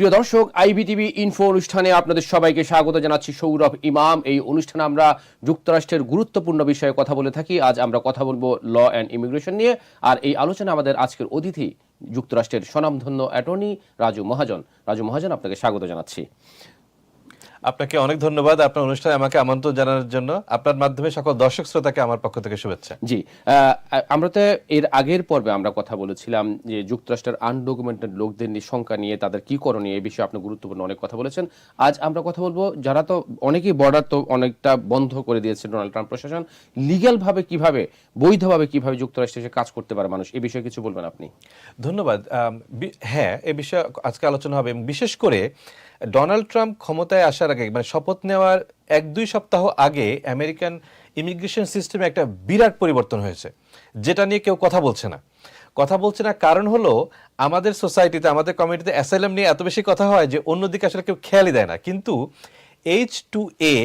প্রিয় দর্শক, IBTV info অনুষ্ঠানে আপনাদের সবাইকে স্বাগত জানাচ্ছি সৌরভ ইমাম। এই অনুষ্ঠানে আমরা যুক্তরাষ্ট্রের গুরুত্বপূর্ণ বিষয়ে কথা বলে থাকি। আজ আমরা কথা বলব ল অ্যান্ড ইমিগ্রেশন নিয়ে। আর এই আলোচনা আমাদের আজকের অতিথি যুক্তরাষ্ট্রের স্বনামধন্য অ্যাটর্নি রাজু মহাজন। রাজু মহাজন, আপনাকে স্বাগত জানাচ্ছি। আপনাকে অনেক ধন্যবাদ। আপনার অনুষ্ঠানে আমাকে আমন্ত্রণ জানানোর জন্য। আপনার মাধ্যমে সকল দর্শক শ্রোতাকে আমার পক্ষ থেকে শুভেচ্ছা। জি আমরা তো এর আগের পর্বে আমরা কথা বলেছিলাম যে যুক্তরাষ্ট্রের আনডকুমেন্টেড লোকদের নিয়ে সংখ্যা নিয়ে তাদের কি করণীয় এই বিষয়ে আপনি গুরুত্বপূর্ণ অনেক কথা বলেছেন। আজ আমরা কথা বলব যারা তো অনেকেই বর্ডার তো অনেকটা বন্ধ করে দিয়েছে ডোনাল্ড ট্রাম্প প্রশাসন লিগ্যাল ভাবে কীভাবে বৈধভাবে কীভাবে যুক্তরাষ্ট্রে এসে কাজ করতে পারে মানুষ এই বিষয়ে কিছু বলবেন আপনি? ধন্যবাদ। হ্যাঁ এ বিষয়ে আজকে আলোচনা হবে বিশেষ করে ডোনাল্ড ট্রাম্প ক্ষমতায় আসার আগে মানে শপথ নেওয়ার এক দুই সপ্তাহ আগে আমেরিকান ইমিগ্রেশন সিস্টেমে একটা বিরাট পরিবর্তন হয়েছে, যেটা নিয়ে কেউ কথা বলছে না। কথা বলছে না কারণ হলো, আমাদের সোসাইটিতে, আমাদের কমিউনিটিতে অ্যাসাইলাম নিয়ে এত বেশি কথা হয় যে অন্যদিকে আসলে কেউ খেয়ালই দেয় না। কিন্তু এইচ টু এ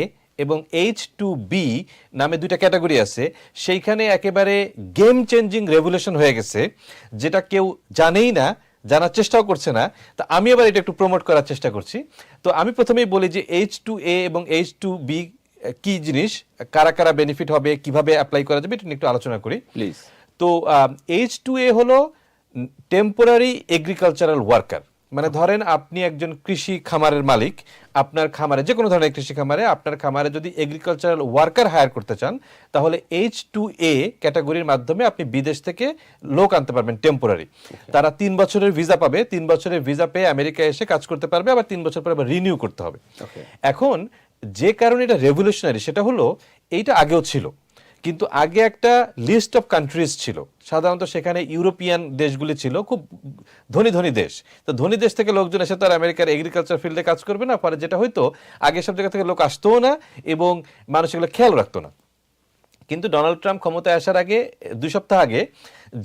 এবং এইচ টু বি নামে দুইটা ক্যাটাগরি আছে, সেইখানে একেবারে গেম চেঞ্জিং রেভুলেশন হয়ে গেছে, যেটা কেউ জানেই না জানার চেষ্টাও করছে না। তা আমি আবার এটা একটু প্রমোট করার চেষ্টা করছি। তো আমি প্রথমেই বলি যে এইচ টু এ এবং এইচ টু বি কি জিনিস কারা কারা বেনিফিট হবে কীভাবে অ্যাপ্লাই করা যাবে এটা নিয়ে একটু আলোচনা করি। প্লিজ তো এইচ টু এ হলো টেম্পোরারি এগ্রিকালচারাল ওয়ার্কার মানে ধরেন আপনি একজন কৃষি খামারের মালিক আপনার খামারে যে কোনো ধরনের কৃষি খামারে আপনার খামারে যদি এগ্রিকালচারাল ওয়ার্কার হায়ার করতে চান তাহলে এইচ টু এ ক্যাটাগরির মাধ্যমে আপনি বিদেশ থেকে লোক আনতে পারবেন টেম্পোরারি তারা তিন বছরের ভিসা পাবে তিন বছরের ভিসা পেয়ে আমেরিকায় এসে কাজ করতে পারবে আবার তিন বছর পরে আবার রিনিউ করতে হবে। এখন যে কারণে এটা রেভলিউশনারি সেটা হলো এইটা আগেও ছিল। কিন্তু আগে একটা লিস্ট অফ কান্ট্রিজ ছিল। সাধারণত সেখানে ইউরোপিয়ান দেশগুলি ছিল, খুব ধনী ধনী দেশ। তো ধনী দেশ থেকে লোকজন এসে তো আর আমেরিকার এগ্রিকালচার ফিল্ডে কাজ করবে না পরে যেটা হয়তো আগে সব জায়গা থেকে লোক আসতোও না এবং মানুষ এগুলো খেয়াল রাখতো না। কিন্তু ডোনাল্ড ট্রাম্প ক্ষমতায় আসার আগে, দুই সপ্তাহ আগে,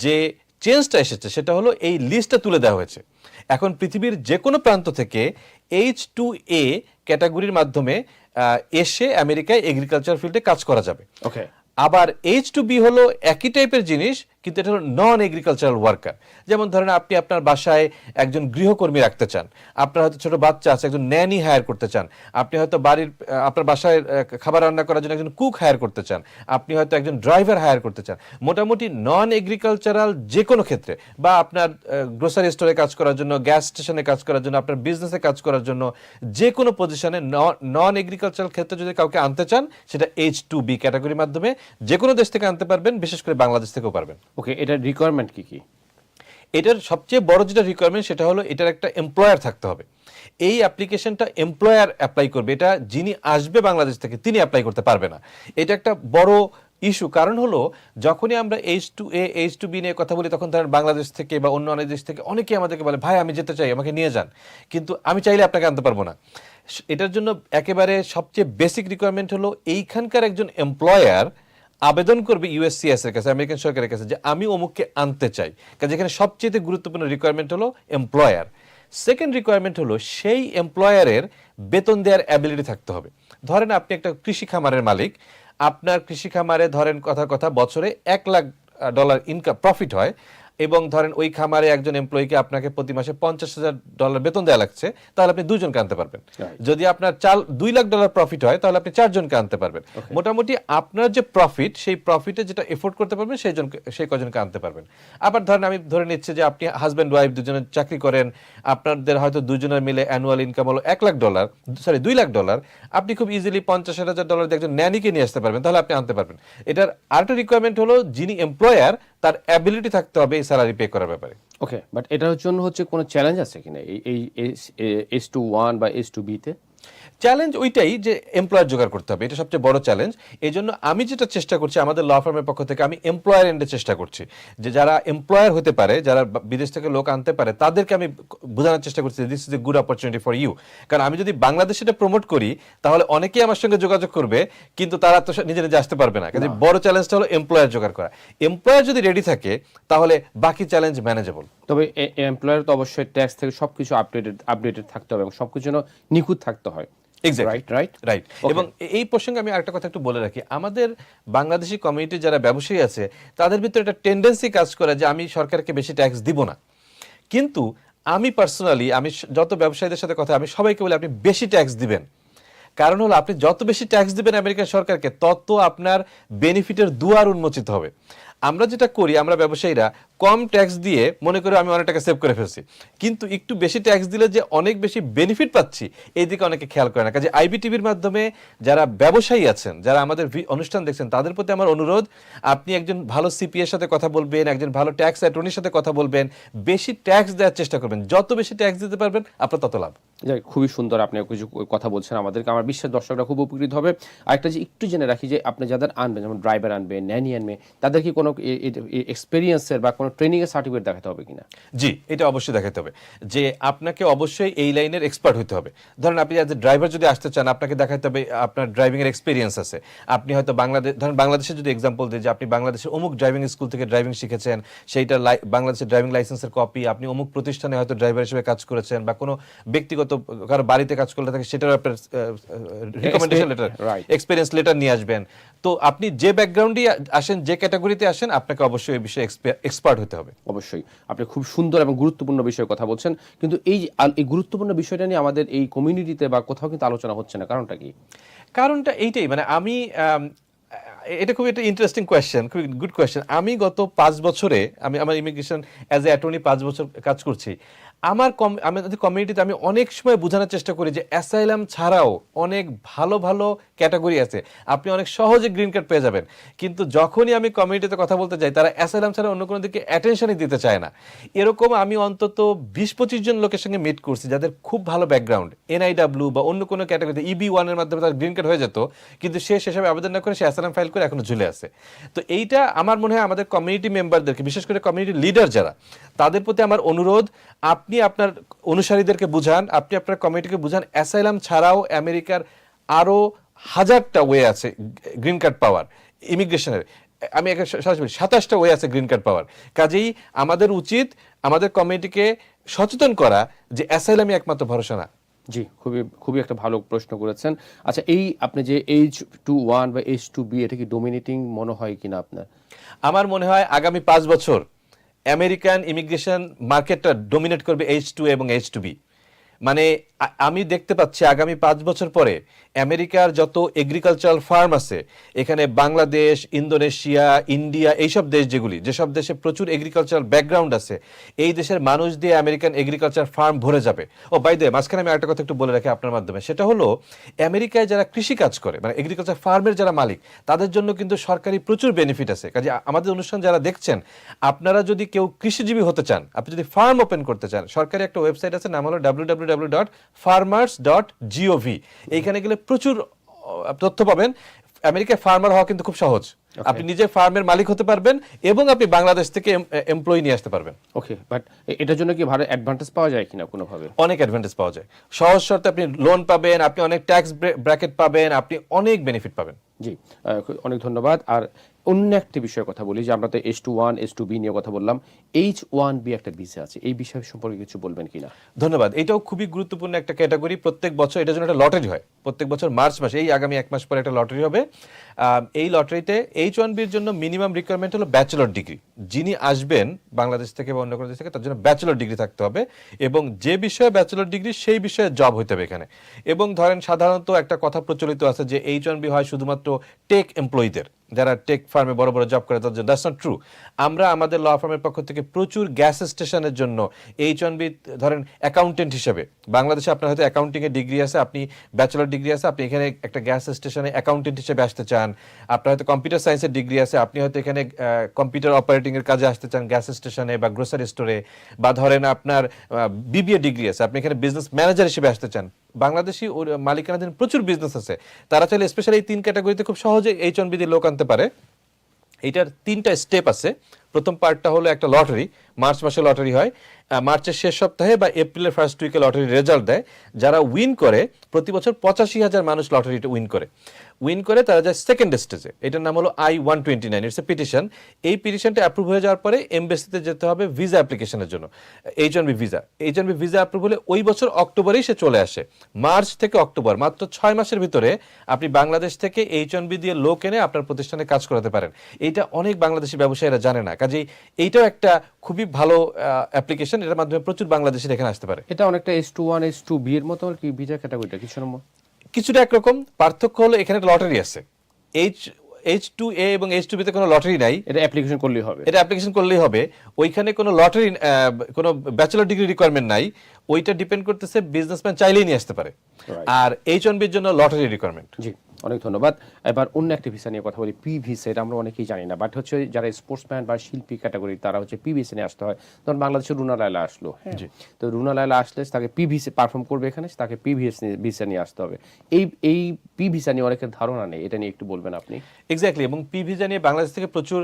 যে চেঞ্জটা এসেছে, সেটা হলো এই লিস্টটা তুলে দেওয়া হয়েছে। এখন পৃথিবীর যে কোনো প্রান্ত থেকে এইচ টু এ ক্যাটাগরির মাধ্যমে এসে আমেরিকায় এগ্রিকালচার ফিল্ডে কাজ করা যাবে। ওকে আবার এইচ টু বি হলো একই টাইপের জিনিস কিন্তু এটা হলো নন এগ্রিকালচারাল ওয়ার্কার যেমন ধরেন আপনি আপনার বাসায় একজন গৃহকর্মী রাখতে চান, আপনার হয়তো ছোট বাচ্চা আছে, একজন ন্যানি হায়ার করতে চান, আপনি হয়তো বাড়ির আপনার বাসায় খাবার রান্না করার জন্য একজন কুক হায়ার করতে চান, আপনি হয়তো একজন ড্রাইভার হায়ার করতে চান। মোটামুটি নন এগ্রিকালচারাল যে কোনো ক্ষেত্রে বা আপনার গ্রোসারি স্টোরে কাজ করার জন্য গ্যাস স্টেশনে কাজ করার জন্য, আপনার বিজনেসে কাজ করার জন্য যে কোনো পজিশনে নন এগ্রিকালচারাল ক্ষেত্রে যদি কাউকে আনতে চান, সেটা এইচ টু বি ক্যাটাগরির মাধ্যমে যে কোনো দেশ থেকে আনতে পারবেন, বিশেষ করে বাংলাদেশ থেকেও পারবেন। ওকে এটার রিকোয়ারমেন্ট কি কি? এটার সবচেয়ে বড় যেটা রিকোয়ারমেন্ট সেটা হলো এটার একটা এমপ্লয়ার থাকতে হবে। এই অ্যাপ্লিকেশনটা এমপ্লয়ার অ্যাপ্লাই করবে। এটা যিনি আসবে বাংলাদেশ থেকে, তিনি অ্যাপ্লাই করতে পারবে না। এটা একটা বড় ইস্যু কারণ হলো, যখনই আমরা H two A H two B নিয়ে কথা বলি, তখন ধরেন বাংলাদেশ থেকে বা অন্য অনেক দেশ থেকে অনেকেই আমাদেরকে বলে, ভাই, আমি যেতে চাই, আমাকে নিয়ে যান। কিন্তু আমি চাইলে আপনাকে আনতে পারব না। এটার জন্য একেবারে সবচেয়ে বেসিক রিকোয়ারমেন্ট হলো, এইখানকার একজন এমপ্লয়ার আবেদন করবে ইউএসসিএস এর কাছে, আমেরিকান সরকারের কাছে, যে আমি অমুককে আনতে চাই। কারণ এখানে সবচেয়ে গুরুত্বপূর্ণ রিকোয়ারমেন্ট হলো এমপ্লয়ার সেকেন্ড রিকোয়ারমেন্ট হলো সেই এমপ্লয়ারের বেতন দেওয়ার অ্যাবিলিটি থাকতে হবে। ধরেন আপনি একটা কৃষি খামারের মালিক, আপনার কৃষি খামারে ধরেন কথা কথা বছরে এক লাখ ডলার ইনকাম প্রফিট হয় এবং ধরেন ওই খামারে একজন এমপ্লয়িকে আপনাকে প্রতি মাসে পঞ্চাশ হাজার ডলার বেতন দেওয়া লাগছে তাহলে আপনি দুজনকে আনতে পারবেন। যদি আপনার চাল দুই লাখ ডলার প্রফিট হয় তাহলে আপনি চারজনকে আনতে পারবেন। মোটামুটি আপনার যে প্রফিট সেই প্রফিটে যেটা এফোর্ড করতে পারবেন সেই জনকে সেই কজনকে আনতে পারবেন। আবার ধরেন আমি ধরে নিচ্ছি যে আপনি হাজব্যান্ড ওয়াইফ দুজনের চাকরি করেন আপনাদের হয়তো দুজনের মিলে অ্যানুয়াল ইনকাম হলো এক লাখ ডলার সরি দুই লাখ ডলার আপনি খুব ইজিলি পঞ্চাশ হাজার ডলার দিয়ে একজন ন্যানিকে নিয়ে আসতে পারবেন তাহলে আপনি আনতে পারবেন। এটার আরেকটা রিকোয়ারমেন্ট হলো যিনি এমপ্লয়ার তার অ্যাবিলিটি থাকতে হবে এই স্যালারি পে করার ব্যাপারে। ওকে বাট এটার জন্য হচ্ছে কোনো চ্যালেঞ্জ আছে কিনা? এই এস টু ওয়ান বা এস টু বিতে চ্যালেঞ্জ ওইটাই যে এমপ্লয়ার জোগাড় করতে হবে এটা সবচেয়ে বড় চ্যালেঞ্জ এই জন্য আমি যেটা চেষ্টা করছি আমাদের ল ফার্মের পক্ষ থেকে আমি এমপ্লয়ার এন্ডে চেষ্টা করছি। যে যারা এমপ্লয়ার হতে পারে যারা বিদেশ থেকে লোক আনতে পারে তাদেরকে আমি বোঝানোর চেষ্টা করছি this is a good opportunity for you কারণ আমি যদি বাংলাদেশে এটা প্রমোট করি তাহলে অনেকেই আমার সঙ্গে যোগাযোগ করবে কিন্তু তারা তো নিজে নিজে আসতে পারবে না। কাজে বড় চ্যালেঞ্জটা হলো এমপ্লয়ার জোগাড় করা। এমপ্লয়ার যদি রেডি থাকে তাহলে বাকি চ্যালেঞ্জ ম্যানেজেবল তবে এমপ্লয়ার তো অবশ্যই ট্যাক্স থেকে সবকিছু আপডেটেড আপডেটেড থাকতে হবে এবং সবকিছু যেন নিখুঁত থাকতে হয়. রাইট রাইট রাইট এবং এই প্রসঙ্গে আমি আরেকটা কথা একটু বলে রাখি। আমাদের বাংলাদেশি কমিউনিটি যারা ব্যবসায়ী আছে তাদের ভিতরে একটা টেন্ডেন্সি কাজ করে যে আমি সরকারকে বেশি ট্যাক্স দিব না। কিন্তু আমি পার্সোনালি আমি যত ব্যবসায়ীদের সাথে কথা আমি সবাইকে বলি আপনি বেশি ট্যাক্স দিবেন। কারণ হলো আপনি যত বেশি ট্যাক্স দিবেন আমেরিকান সরকারকে তত আপনার বেনিফিটের দুয়ার উন্মোচিত হবে। আমরা যেটা করি, আমরা ব্যবসায়ীরা কম ট্যাক্স দিয়ে মনে করি আমি অনেক টাকা সেভ করে ফেলছি। কিন্তু একটু বেশি ট্যাক্স দিলে যে অনেক বেশি বেনিফিট পাচ্ছি এই দিকে অনেকে খেয়াল করে না। কাজে আইবিটিভির মাধ্যমে যারা ব্যবসায়ী আছেন, যারা আমাদের অনুষ্ঠান দেখছেন, তাদের প্রতি আমার অনুরোধ, আপনি একজন ভালো সিপিএর সাথে কথা বলবেন, একজন ভালো ট্যাক্স অ্যাটর্নির সাথে কথা বলবেন, বেশি ট্যাক্স দেওয়ার চেষ্টা করবেন। যত বেশি ট্যাক্স দিতে পারবেন, আপনার তত লাভ। খুবই সুন্দর আপনি কিছু কথা বলছেন আমাদেরকে। আমার বিশ্বের দর্শকরা খুব উপকৃত হবে। আরেকটা যে একটু জেনে রাখি যে আপনি যাদের আনবেন, যেমন ড্রাইভার আনবেন ন্যানি আনবে, তাদের কি কোনো এক্সপিরিয়েন্সের বা কোনো ট্রেনিং এর সার্টিফিকেট দেখাতে হবে কিনা? জি এটা অবশ্যই দেখাতে হবে। যে আপনাকে অবশ্যই এই লাইনের এক্সপার্ট হতে হবে। ধরেন আপনি যাদের ড্রাইভার যদি আসতে চান আপনাকে দেখাতে হবে আপনার ড্রাইভিং এর এক্সপিরিয়েন্স আছে। আপনি হয়তো বাংলাদেশ ধরেন বাংলাদেশে যদি এক্সাম্পল দিই যে আপনি বাংলাদেশের অমুক ড্রাইভিং স্কুল থেকে ড্রাইভিং শিখেছেন সেইটা বাংলাদেশের ড্রাইভিং লাইসেন্সের কপি আপনি অমুক প্রতিষ্ঠানে হয়তো ড্রাইভার হিসেবে কাজ করেছেন বা কোনো ব্যক্তিগত কারও বাড়িতে কাজ করলে থাকে সেটার আপনার রিকমেন্ডেশন লেটার এক্সপিরিয়েন্স লেটার নিয়ে আসবেন। তো আপনি যে ব্যাকগ্রাউন্ডে আসেন যে ক্যাটাগরিতে আসেন আপনাকে অবশ্যই এই বিষয়ে এক্সপার্ট হতে হবে। অবশ্যই। আপনি খুব সুন্দর এবং গুরুত্বপূর্ণ বিষয়ে কথা বলছেন। কিন্তু এই এই গুরুত্বপূর্ণ বিষয়টা নিয়ে আমাদের এই কমিউনিটিতে বা কোথাও কিন্তু আলোচনা হচ্ছে না। কারণটা কি? কারণটা এইটাই মানে আমি আম, এটা খুব একটা ইন্টারেস্টিং কোয়েশ্চেন খুব গুড কোয়েশ্চেন আমি গত পাঁচ বছরে আমি আমার ইমিগ্রেশন অ্যাজ এ অ্যাটর্নি পাঁচ বছর কাজ করছি। আমার কম আমাদের কমিউনিটিতে আমি অনেক সময় বোঝানোর চেষ্টা করি যে অ্যাসাইলাম ছাড়াও অনেক ভালো ভালো ক্যাটাগরি আছে। আপনি অনেক সহজে গ্রিন কার্ড পেয়ে যাবেন। কিন্তু যখনই আমি কমিউনিটিতে কথা বলতে যাই, তারা অ্যাসাইলাম ছাড়া অন্য কোনো দিকে অ্যাটেনশনই দিতে চায় না। এরকম আমি অন্তত বিশ পঁচিশ জন লোকের সঙ্গে মিট করছি যাদের খুব ভালো ব্যাকগ্রাউন্ড এনআইডাব্লিউ বা অন্য কোনো ক্যাটাগরিতে ইবি ওয়ানের মাধ্যমে তার গ্রিন কার্ড হয়ে যেত, কিন্তু সে সেসবে আবেদন না করে সে অ্যাসাইলাম ফাইল করে এখনও ঝুলে আছে। তো এইটা আমার মনে হয় আমাদের কমিউনিটি মেম্বারদেরকে বিশেষ করে কমিউনিটি লিডার যারা, তাদের প্রতি আমার অনুরোধ, আপনি আপনার অনুসারীদেরকে বুঝান আপনি আপনার কমিউনিটিকে বুঝান অ্যাসাইলাম ছাড়াও আমেরিকার আরও হাজারটা ওয়ে আছে গ্রিন কার্ড পাওয়ার ইমিগ্রেশনের আমি একে সরাসরি সাতাশটা ওয়ে আছে গ্রিন কার্ড পাওয়ার। কাজেই আমাদের উচিত আমাদের কমিউনিটিকে সচেতন করা যে অ্যাসাইলামই একমাত্র ভরসা না। জি খুবই খুবই একটা ভালো প্রশ্ন করেছেন। আচ্ছা এই আপনি যে এইচ টু ওয়ান বা এইচ টু বি এটা কি ডোমিনেটিং মনে হয় কিনা আপনার? আমার মনে হয় আগামী পাঁচ বছর আমেরিকান ইমিগ্রেশন মার্কেটটা ডোমিনেট করবে এইচ টু এবং এইচ টু বি মানে আমি দেখতে পাচ্ছি আগামী পাঁচ বছর পরে আমেরিকার যত এগ্রিকালচারাল ফার্ম আছে, এখানে বাংলাদেশ, ইন্দোনেশিয়া, ইন্ডিয়া, এইসব দেশ যেগুলি, যেসব দেশে প্রচুর এগ্রিকালচারাল ব্যাকগ্রাউন্ড আছে, এই দেশের মানুষ দিয়ে আমেরিকান এগ্রিকালচার ফার্ম ভরে যাবে। ও বাই দে মাঝখানে আমি একটা কথা একটু বলে রাখি আপনার মাধ্যমে। সেটা হলো, আমেরিকায় যারা কৃষি কাজ করে মানে এগ্রিকালচার ফার্মের যারা মালিক, তাদের জন্য কিন্তু সরকারি প্রচুর বেনিফিট আছে। কাজে আমাদের অনুষ্ঠান যারা দেখছেন, আপনারা যদি কেউ কৃষিজীবী হতে চান, আপনি যদি ফার্ম ওপেন করতে চান, সরকারি একটা ওয়েবসাইট আছে, নাম হলো W dot farmers dot G O V এইখানে গেলে প্রচুর তথ্য পাবেন। আমেরিকায় ফার্মার হওয়া কিন্তু খুব সহজ। আপনি নিজে ফার্মের মালিক হতে পারবেন এবং আপনি বাংলাদেশ থেকে এমপ্লয়ি নিয়ে আসতে পারবেন। ওকে বাট এটার জন্য কি ভালো অ্যাডভান্টেজ পাওয়া যায় কিনা কোনোভাবে? অনেক অ্যাডভান্টেজ পাওয়া যায়। সহজ শর্তে আপনি লোন পাবেন আপনি অনেক ট্যাক্স ব্র্যাকেট পাবেন আপনি অনেক বেনিফিট পাবেন। জি অনেক ধন্যবাদ। আর অন্য একটি বিষয়ে কথা বলি যে আমরা তো S two one S two B নিয়ে কথা বললাম। এইচ ওয়ান বি একটা বিষয় আছে এই বিষয় সম্পর্কে কিছু বলবেন কিনা? ধন্যবাদ। এটাও খুবই গুরুত্বপূর্ণ একটা ক্যাটাগরি প্রত্যেক বছর এটার জন্য একটা লটারি হয়। প্রত্যেক বছর মার্চ মাসে এই আগামী এক মাস পরে একটা লটারি হবে। এই লটারিতে এইচ ওয়ান বির জন্য মিনিমাম রিকোয়ারমেন্ট হলো ব্যাচেলর ডিগ্রি যিনি আসবেন বাংলাদেশ থেকে বা অন্য কোনো দেশ থেকে, তার জন্য ব্যাচেলর ডিগ্রি থাকতে হবে এবং যে বিষয়ে ব্যাচেলর ডিগ্রি সেই বিষয়ে জব হইতে হবে এখানে। এবং ধরেন সাধারণত একটা কথা প্রচলিত আছে যে এইচ ওয়ান বি হয় শুধুমাত্র টেক এমপ্লয়ীদের যারা টেক ফার্মে বড় বড় জব করে, তাদের জন্য দ্যাটস নট ট্রু আমরা আমাদের ল ফার্মের পক্ষ থেকে প্রচুর গ্যাস স্টেশনের জন্য এইচ ওয়ান বি ধরেন অ্যাকাউন্টেন্ট হিসেবে, বাংলাদেশে আপনার হয়তো অ্যাকাউন্টিং এর ডিগ্রি আছে, আপনি ব্যাচেলর ডিগ্রি আছে, আপনি এখানে একটা গ্যাস স্টেশনে অ্যাকাউন্টেন্ট হিসেবে আসতে চান, আপনার হয়তো কম্পিউটার সায়েন্সের ডিগ্রি আছে, আপনি হয়তো এখানে কম্পিউটার অপারেটিং এর কাজে আসতে চান গ্যাস স্টেশনে বা গ্রোসারি স্টোরে বা ধরেন আপনার বিবিএ ডিগ্রি আছে, আপনি এখানে বিজনেস ম্যানেজার হিসেবে আসতে চান। বাংলাদেশি মালিকানাধীন প্রচুর বিজনেস আছে। তারা চাইলে স্পেশালি এই তিন ক্যাটাগরিতে খুব সহজে এইচ ওয়ান বি দিয়ে লোক আনতে পারে। এইটার তিনটা স্টেপ আছে। প্রথম পার্টটা হলো একটা লটারি মার্চ মাসে লটারি হয়। মার্চের শেষ সপ্তাহে বা এপ্রিলের ফার্স্ট উইকে লটারি রেজাল্ট দেয়। যারা উইন করে, প্রতি বছর পঁচাশি হাজার মানুষ লটারিটা উইন করে। উইন করে তারা যায় সেকেন্ড স্টেজে এটার নাম হলো I one twenty nine it's a petition এই পিটিশনটা অ্যাপ্রুভ হয়ে যাওয়ার পরে এমবেসিতে যেতে হবে ভিসা অ্যাপ্লিকেশনের জন্য। H one B visa H one B visa approve হলে ওই বছর অক্টোবরেই সে চলে আসে। মার্চ থেকে অক্টোবর, মাত্র ছয় মাসের ভিতরে আপনি বাংলাদেশ থেকে এইচ ওয়ান বি দিয়ে লোক এনে আপনার প্রতিষ্ঠানে কাজ করাতে পারেন। এইটা অনেক বাংলাদেশি ব্যবসায়ীরা জানে না। কাজেই এইটাও একটা খুবই ভালো অ্যাপ্লিকেশন এটার মাধ্যমে প্রচুর বাংলাদেশিরা এখানে আসতে পারে। এটা অনেকটা S two one S two B এর মতো আর কি ভিসা ক্যাটাগরিটা কিছু নম্বর কিছুটা একরকম পার্থক্য হলো এখানে লটারি আছে। এইচ এইচ টু এ এবং এইচ টু বিতে কোনো লটারি নাই। এটা অ্যাপ্লিকেশন করলেই হবে। এটা অ্যাপ্লিকেশন করলেই হবে। ওইখানে কোনো লটারি কোনো ব্যাচেলর ডিগ্রি রিকোয়ারমেন্ট নাই। ওইটা ডিপেন্ড করতেছে বিজনেসম্যান চাইলেই নিয়ে আসতে পারে। আর এইচ ওয়ান বির জন্য লটারি রিকোয়ারমেন্ট জি। অনেক ধন্যবাদ। এবার অন্য একটি ভিসা নিয়ে কথা বলি পি ভিসা এটা আমরা অনেকেই জানি না বাট হচ্ছে যারা স্পোর্টসম্যান বা শিল্পী ক্যাটাগরি তারা হচ্ছে পি ভিসা নিয়ে আসতে হয়। ধরুন বাংলাদেশের রুনা লায়লা আসলো হ্যাঁ? তো রুনা লায়লা আসলে তাকে পি ভিসা পারফর্ম করবে এখানে তাকে পি ভিসা নিয়ে আসতে হবে। এই এই পি ভিসা নিয়ে অনেকের ধারণা নেই এটা নিয়ে একটু বলবেন আপনি? এক্স্যাক্টলি এবং পি ভিসা নিয়ে বাংলাদেশ থেকে প্রচুর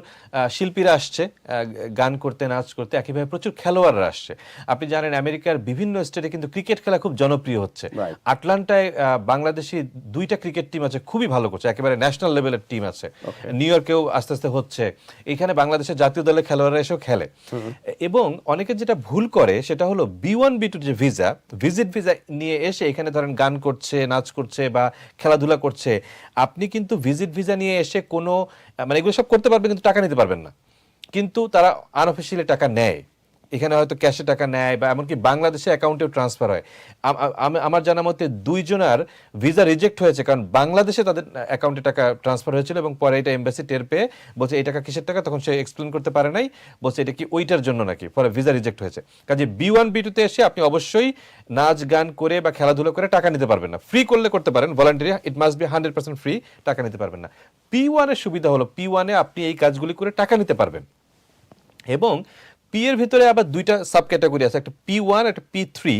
শিল্পীরা আসছে গান করতে নাচ করতে একইভাবে প্রচুর খেলোয়াড়রা আসছে। আপনি জানেন আমেরিকার বিভিন্ন স্টেটে কিন্তু ক্রিকেট খেলা খুব জনপ্রিয় হচ্ছে. আটলান্টায় আহ, বাংলাদেশি দুইটা ক্রিকেট টিম আছে খুবই ভালো করছে একেবারে ন্যাশনাল লেভেলের টিম আছে। নিউ ইয়র্কেও আস্তে আস্তে হচ্ছে। এখানে বাংলাদেশের জাতীয় দলের খেলোয়াড়রা এসেও খেলে। এবং অনেকে যেটা ভুল করে সেটা হলো বি ওয়ান বি টু যে ভিসা ভিজিট ভিসা নিয়ে এসে এখানে ধরেন গান করছে নাচ করছে বা খেলাধুলা করছে আপনি কিন্তু ভিজিট ভিসা নিয়ে এসে কোনো মানে এগুলো সব করতে পারবেন কিন্তু টাকা নিতে পারবেন না। কিন্তু তারা আনঅফিসিয়ালি টাকা নেয়। এখানে হয়তো ক্যাশে টাকা নেয় বা এমনকি বাংলাদেশে অ্যাকাউন্টেও ট্রান্সফার হয়। আম- আম- আমার জানা মতে দুইজনার ভিসা রিজেক্ট হয়েছে কারণ বাংলাদেশে তাদের অ্যাকাউন্টে টাকা ট্রান্সফার হয়েছিল এবং পরে এটা এমবাসি টের পেয়ে বলছে, এই টাকা কিসের টাকা? তখন সে এক্সপ্লেন করতে পারে নাই। বলছে, এটা কি ওইটার জন্য নাকি? পরে ভিসা রিজেক্ট হয়েছে। কাজে বি ওয়ান বি টুতে এসে আপনি অবশ্যই নাচ, গান করে বা খেলাধুলো করে টাকা নিতে পারবেন না। ফ্রি করলে করতে পারেন voluntary it must be hundred percent free টাকা নিতে পারবেন না। পি ওয়ানের সুবিধা হলো পি ওয়ানে আপনি এই কাজগুলি করে টাকা নিতে পারবেন। এবং পি এর ভিতরে আবার দুইটা সাব ক্যাটাগরি আছে একটা পি ওয়ান একটা পি থ্রি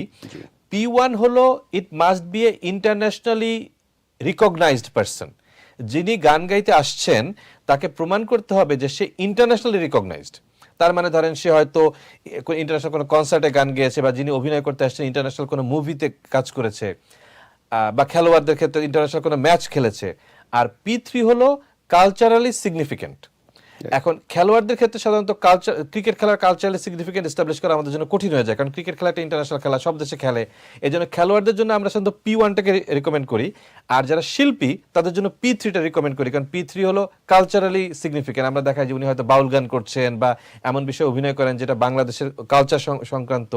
পি ওয়ান হলো it must be a internationally recognised person যিনি গান গাইতে আসছেন তাকে প্রমাণ করতে হবে যে সে ইন্টারন্যাশনালি রিকগনাইজড তার মানে ধরেন সে হয়তো ইন্টারন্যাশনাল কোনো কনসার্টে গান গেয়েছে বা যিনি অভিনয় করতে আসছেন ইন্টারন্যাশনাল কোনো মুভিতে কাজ করেছে বা খেলোয়াড়দের ক্ষেত্রে ইন্টারন্যাশনাল কোনো ম্যাচ খেলেছে। আর পি থ্রি হলো কালচারালি সিগনিফিকেন্ট এখন খেলোয়াড়দের ক্ষেত্রে সাধারণত কালচার ক্রিকেট খেলার কালচারালি সিগনিফিকেন্ট এস্টাবলিশ করা আমাদের জন্য কঠিন হয়ে যায়। কারণ ক্রিকেট খেলা একটা ইন্টারন্যাশনাল খেলা, সব দেশে খেলে। এই জন্য খেলোয়াড়দের জন্য আমরা সাধারণত পি ওয়ানটাকে রিকমেন্ড করি। আর যারা শিল্পী, তাদের জন্য পি থ্রিটা রিকমেন্ড করি। কারণ পি থ্রি হলো কালচারালি সিগনিফিকেন্ট আমরা দেখাই যে উনি হয়তো বাউল গান করছেন বা এমন বিষয়ে অভিনয় করেন যেটা বাংলাদেশের কালচার সংক্রান্ত।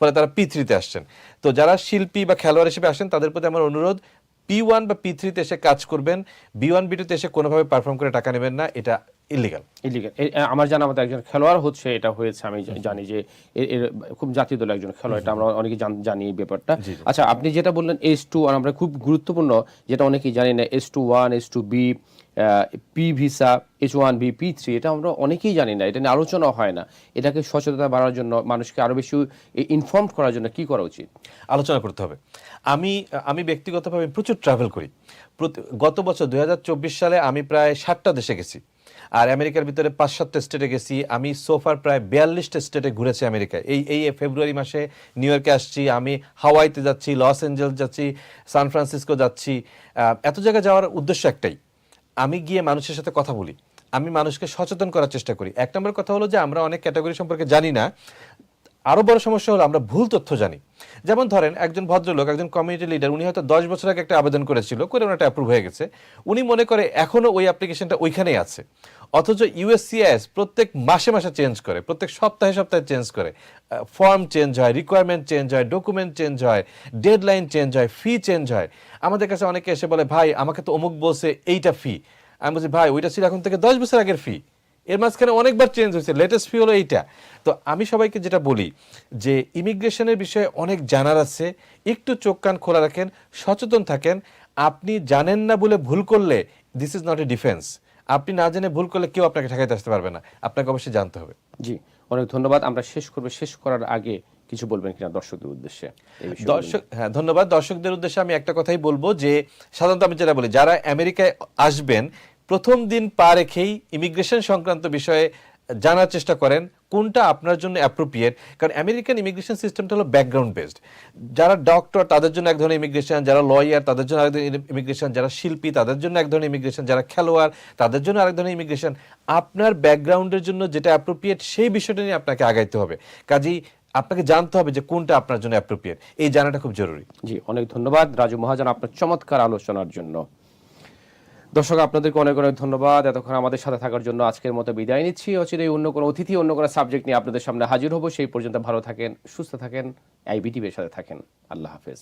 ফলে তারা পি থ্রিতে আসছেন। তো যারা শিল্পী বা খেলোয়াড় হিসেবে আসেন, তাদের প্রতি আমার অনুরোধ পি ওয়ান বা পি থ্রিতে এসে কাজ করবেন। বি ওয়ান বি টুতে এসে কোনোভাবে পারফর্ম করে টাকা নেবেন না। এটা ইলিগাল ইলিগাল আমার জানা মতো একজন খেলোয়াড় হচ্ছে এটা হয়েছে আমি জানি যে খুব জাতীয় দলের একজন খেলোয়াড় এটা আমরা অনেকে জান- এই ব্যাপারটা। আচ্ছা আপনি যেটা বললেন এস টু আমরা খুব গুরুত্বপূর্ণ যেটা অনেকেই জানি না S two one S two B P visa H one B P three এটা আমরা অনেকেই জানি না এটা নিয়ে আলোচনা হয় না। এটাকে সচেতনতা বাড়ানোর জন্য মানুষকে আরও বেশি ইনফর্ম করার জন্য কি করা উচিত? আলোচনা করতে হবে। আমি আমি ব্যক্তিগতভাবে প্রচুর ট্রাভেল করি। গত বছর দুই হাজার চব্বিশ সালে আমি প্রায় ষাটটা দেশে গেছি। আর আমেরিকার ভিতরে পাঁচ সাতটা স্টেটে গেছি। আমি সোফার প্রায় বিয়াল্লিশটা স্টেটে ঘুরেছি আমেরিকায়। এই এই ফেব্রুয়ারি মাসে নিউ ইয়র্কে আসছি। আমি হাওয়াইতে যাচ্ছি লস অ্যাঞ্জেলস যাচ্ছি সান ফ্রান্সিসকো যাচ্ছি। এত জায়গায় যাওয়ার উদ্দেশ্য একটাই। আমি গিয়ে মানুষের সাথে কথা বলি। আমি মানুষকে সচেতন করার চেষ্টা করি। এক নম্বর কথা হলো যে, আমরা অনেক ক্যাটাগরি সম্পর্কে জানি না। আরও বড় সমস্যা হলো আমরা ভুল তথ্য জানি। যেমন ধরেন, একজন ভদ্রলোক, একজন কমিউনিটি লিডার উনি হয়তো দশ বছর আগে একটা আবেদন করেছিল, করে ওনাটা অ্যাপ্রুভ হয়ে গেছে। উনি মনে করে এখনও ওই অ্যাপ্লিকেশনটা ওইখানেই আছে। অথচ ইউএসসিএস প্রত্যেক মাসে মাসে চেঞ্জ করে, প্রত্যেক সপ্তাহে সপ্তাহে চেঞ্জ করে। ফর্ম চেঞ্জ হয় রিকোয়ারমেন্ট চেঞ্জ হয় ডকুমেন্ট চেঞ্জ হয় ডেডলাইন চেঞ্জ হয় ফি চেঞ্জ হয়। আমাদের কাছে অনেকে এসে বলে, ভাই, আমাকে তো অমুক বলছে এইটা ফি আমি বলছি, ভাই, ওইটা ছিল এখন থেকে দশ বছর আগের ফি এর মাঝখানে অনেকবার চেঞ্জ হয়েছে লেটেস্ট ফি হলো এইটা। তো আমি সবাইকে যেটা বলি, যে ইমিগ্রেশনের বিষয়ে অনেক জানার আছে, একটু চোখ কান খোলা রাখেন, সচেতন থাকেন। আপনি জানেন না বলে ভুল করলে this is not a defence আপনি না জেনে ভুল করলে কেউ আপনাকে ঠেকাইতে আসতে পারবে না। আপনাকে অবশ্যই জানতে হবে। জি অনেক ধন্যবাদ। আমরা শেষ করব। শেষ করার আগে কিছু বলবেন কিনা দর্শকদের উদ্দেশ্যে। দর্শক হ্যাঁ ধন্যবাদ। দর্শকদের উদ্দেশ্যে আমি একটা কথাই বলব যে সাধারণত আমি যেটা বলি যারা আমেরিকায় আসবেন প্রথম দিন পা রেখেই ইমিগ্রেশন সংক্রান্ত বিষয়ে জানার চেষ্টা করেন কোনটা আপনার জন্য অ্যাপ্রোপ্রিয়েট কারণ আমেরিকান ইমিগ্রেশন সিস্টেমটা হলো ব্যাকগ্রাউন্ড বেসড যারা ডক্টর তাদের জন্য এক ধরনের ইমিগ্রেশন যারা লয়ার তাদের জন্য আরেক ধরনের ইমিগ্রেশন যারা শিল্পী, তাদের জন্য এক ধরনের ইমিগ্রেশন যারা খেলোয়াড়, তাদের জন্য আরেক ধরনের ইমিগ্রেশন আপনার ব্যাকগ্রাউন্ডের জন্য যেটা অ্যাপ্রোপ্রিয়েট সেই বিষয়টা নিয়ে আপনাকে আগাইতে হবে। কাজেই আপনাকে জানতে হবে যে কোনটা আপনার জন্য অ্যাপ্রোপ্রিয়েট এই জানাটা খুব জরুরি। জি, অনেক ধন্যবাদ। রাজু মহাজন, আপনার চমৎকার আলোচনার জন্য। দর্শক, আপনাদেরকে অনেক অনেক ধন্যবাদ এতক্ষণ আমাদের সাথে থাকার জন্য আজকের মতো বিদায় নিচ্ছি। অচিরেই অন্য কোনো অতিথি, অন্য কোনো সাবজেক্ট নিয়ে আপনাদের সামনে হাজির হব। সেই পর্যন্ত ভালো থাকেন, সুস্থ থাকেন আইবিটিভির সাথে থাকেন। আল্লাহ হাফেজ।